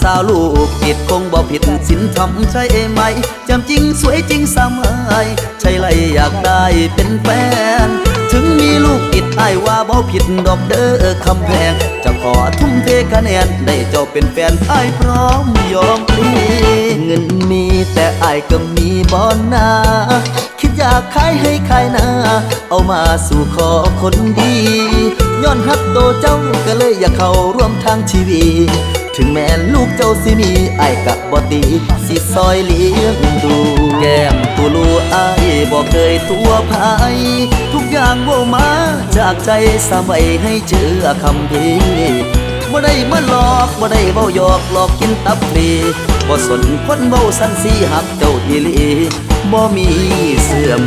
สาวลูกผิดคงบ่ผิดสินทำใช่ไหมจำจริงสวยจริงสมัยใช่ไรอยากได้เป็นแฟน ถึงมีลูกติดไอ้ว่าบ่ผิดดอกเด้อคำแพง จะขอทุ่มเทคะแนนได้เจ้าเป็นแฟนไอ้พร้อมยอมพลีเงินมีแต่ไอ้ก็มีบอนนาคิดอยากขายให้ขายนาเอามาสู่ขอคนดีย้อนฮักโตเจ้าก็เลยอยากเข้าร่วมทางชีวิต ถึงแม้ลูกเจ้าสิมีไอ้กะบ่ตี สิซอยเลี้ยงดู แก้มตูลูไอ้ายบ่เคยตัวภายทุกอย่างว่ามาจากใจสามัยให้เชื่อคำพีบ่ได้มาหลอกบ่ได้เว้าหยอกหลอกกินตับฟรีบ่สนคนเว้าสันสีหักเจ้าอีหลีบ่มีเสื่อม